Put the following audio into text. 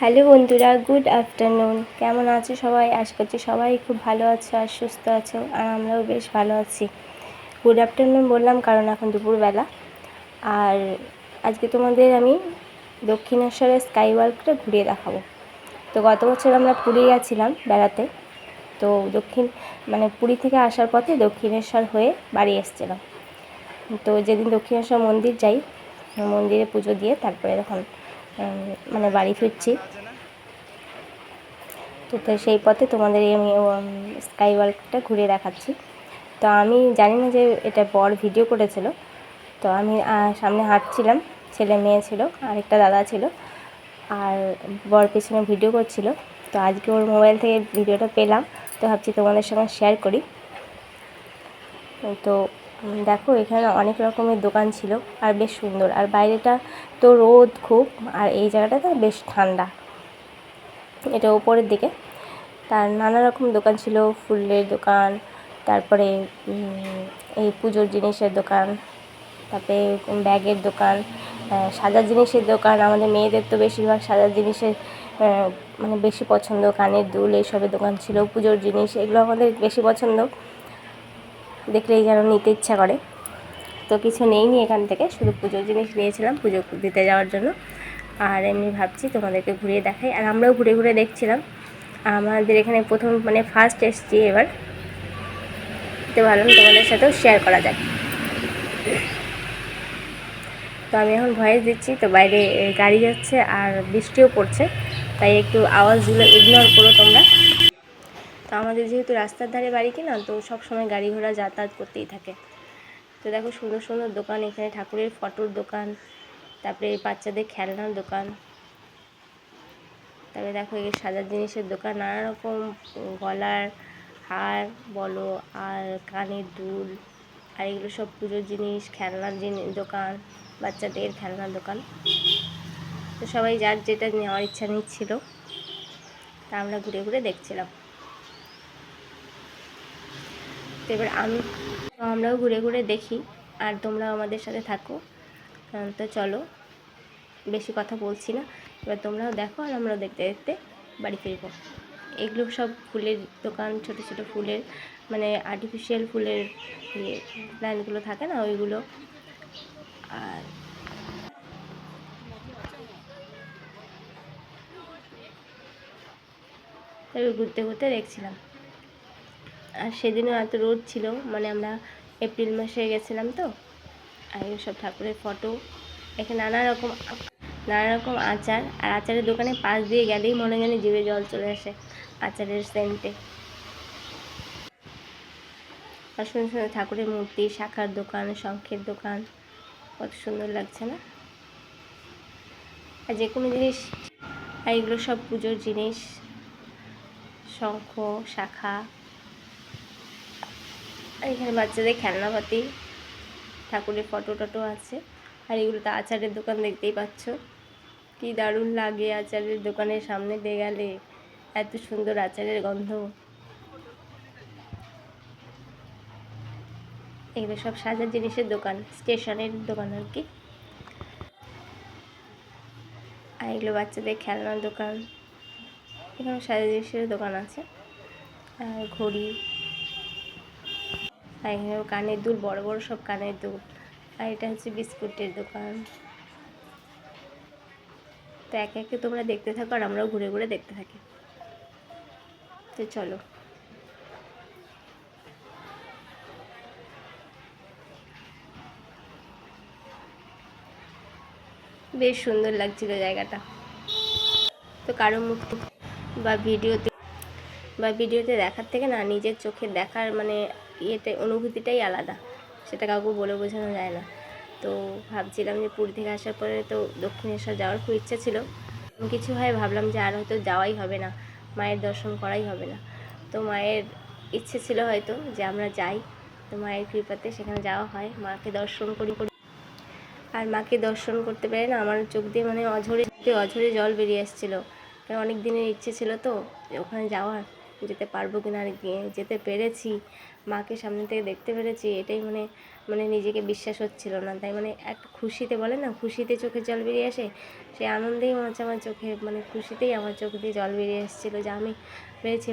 Hello বন্ধুরা good afternoon. কেমন আছো সবাই? আশা করছি সবাই খুব ভালো আছো আর সুস্থ আছো আর আমরাও বেশ ভালো আছি। গুড আফটারনুন বললাম কারণ এখন দুপুরবেলা। আর আজকে তোমাদের আমি দক্ষিণেশ্বরের স্কাই ওয়ার্কটা ঘুরিয়ে দেখাবো। তো গত বছর আমরা পুরী গেছিলাম বেড়াতে। তো দক্ষিণ মানে পুরী থেকে আসার পথে দক্ষিণেশ্বর হয়ে বাড়ি এসেছিলাম। তো যেদিন দক্ষিণেশ্বর মন্দির যাই মন্দিরে পুজো দিয়ে তারপরে উম, মানে বাড়ি ফিরছি। তো তো সেই পথে তোমাদের আমি স্কাই ওয়ার্কটা ঘুরে দেখাচ্ছি। তো আমি জানি না যে এটা বর ভিডিও করেছিল। তো আমি সামনে হাঁটছিলাম, ছেলে মেয়ে ছিল, আরেকটা দাদা ছিল, আর বর পেছনে ভিডিও করছিল। তো আজকে ওর মোবাইল থেকে ভিডিওটা পেলাম। তো ভাবছি তোমাদের সঙ্গে শেয়ার করি। তো দেখো, এখানে অনেক রকমের দোকান ছিল আর বেশ সুন্দর। আর বাইরেটা তো রোদ খুব, আর এই জায়গাটা তো বেশ ঠান্ডা। এটা ওপরের দিকে। তার নানা রকম দোকান ছিল, ফুলের দোকান, তারপরে এই পুজোর জিনিসের দোকান, তারপরে ব্যাগের দোকান সাজার জিনিসের দোকান। আমাদের মেয়েদের তো বেশিরভাগ সাজার জিনিসের মানে বেশি পছন্দ, কানের দুল, এইসবের দোকান ছিল। পুজোর জিনিস, এগুলো আমাদের বেশি পছন্দ। দেখলেই যেন নিতে ইচ্ছা করে। তো কিছু নেইনি এখান থেকে, শুধু পুজোর জিনিস নিয়েছিলাম পুজো দিতে যাওয়ার জন্য। আর এমনি ভাবছি তোমাদেরকে ঘুরিয়ে দেখাই। আর আমরাও ঘুরে ঘুরে দেখছিলাম। আমাদের এখানে প্রথম মানে ফার্স্ট এসছি এবার। তো ভালো তোমাদের সাথেও শেয়ার করা যাক। তো আমি এখন ভয়েস দিচ্ছি, তো বাইরে গাড়ি যাচ্ছে আর বৃষ্টিও পড়ছে। তাই একটু আওয়াজগুলো ইগনোর করো তোমরা। তো আমাদের যেহেতু রাস্তার ধারে বাড়ি কি না, তো সব সময় গাড়ি ঘোড়া যাতায়াত করতেই থাকে। তো দেখো সুন্দর সুন্দর দোকান, এখানে ঠাকুরের ফটোর দোকান, তারপরে বাচ্চাদের খেলনার দোকান। তারপরে দেখো এই সাজার জিনিসের দোকান, নানা রকম গলার হার বলো, আর কানের দুল, আর এগুলো সব পুজোর জিনিস, খেলনার জিনিস দোকান, বাচ্চাদের খেলনার দোকান। তো সবাই যার যেটা নেওয়ার ইচ্ছা নিচ্ছিল, তা আমরা ঘুরে ঘুরে দেখছিলাম। তো এবার আমি আমরাও ঘুরে ঘুরে দেখি আর তোমরাও আমাদের সাথে থাকো। তো চলো, বেশি কথা বলছি না। এবার তোমরাও দেখো আর আমরাও দেখতে দেখতে বাড়ি ফিরবো। এগুলো সব ফুলের দোকান, ছোট ছোট ফুলের মানে আর্টিফিশিয়াল ফুলের ইয়ে প্ল্যান্টগুলো থাকে না, ওইগুলো। আর তারপর ঘুরতে ঘুরতে দেখছিলাম। আর সেদিনও এত রোদ ছিল মানে আমরা এপ্রিল মাসে গেছিলাম তো। আর সব ঠাকুরের ফটো, এখানে নানা রকম নানা রকম আচার, আর আচারের দোকানে পাশ দিয়ে গেলেই মনে জানি জিভে জল চলে আসে আচারের সেন্টে আর সুন্দর সুন্দর ঠাকুরের মূর্তি, শাখার দোকান, শঙ্খের দোকান, কত সুন্দর লাগছে না? আর যে কোনো জিনিস, আর এগুলো সব পুজোর জিনিস, শঙ্খ, শাখা এখানে বাচ্চাদের খেলনাপাতি ঠাকুরের ফটো টটো আছে, আর এগুলো তো আচারের দোকান দেখতেই পাচ্ছ। কি দারুণ লাগে আচারের দোকানের সামনে দিয়ে গেলে এত সুন্দর আচারের গন্ধ। এগুলো সব সাজার জিনিসের দোকান, স্টেশনের দোকান আর কি। আর এগুলো বাচ্চাদের খেলনার দোকান এখানে সাজার জিনিসের দোকান আছে। আর ঘড়ি আর এখানে কানের দুল, বড় বড় সব কানের দুল। আর এটা হচ্ছে বিস্কুটের দোকান। তো একে একে তোমরা দেখতে থাকো আর আমরাও ঘুরে ঘুরে দেখতে থাকি। তো চলো। বেশ সুন্দর লাগছিল জায়গাটা। তো কারও মুখ বা ভিডিওতে বা ভিডিওতে দেখার থেকে না, নিজের চোখে দেখার মানে ইয়েতে অনুভূতিটাই আলাদা। সেটা কাউকে বলে বোঝানো যায় না। তো ভাবছিলাম যে পুরী থেকে আসার পরে তো দক্ষিণেশ্বর যাওয়ার খুব ইচ্ছা ছিল। কিছু হয় ভাবলাম যে আর হয়তো যাওয়াই হবে না, মায়ের দর্শন করাই হবে না। তো মায়ের ইচ্ছে ছিল হয়তো যে আমরা যাই। তো মায়ের কৃপাতে সেখানে যাওয়া হয়। মাকে দর্শন করি করি। আর মাকে দর্শন করতে পেরে না আমার চোখ দিয়ে মানে অঝরে অঝরে জল বেরিয়ে কারণ অনেক দিনের ইচ্ছে ছিল তো ওখানে যাওয়ার। যেতে পারব কি না যেতে পেরেছি, মাকে সামনে থেকে দেখতে পেরেছি, এটাই মানে মানে নিজেকে বিশ্বাস হচ্ছিল না। তাই মানে একটা খুশিতে বলে না, খুশিতে চোখে জল বেরিয়ে আসে সেই আনন্দেই মনে হচ্ছে আমার চোখে মানে খুশিতেই আমার চোখ দিয়ে জল বেরিয়ে এসেছিল যে আমি পেরেছি।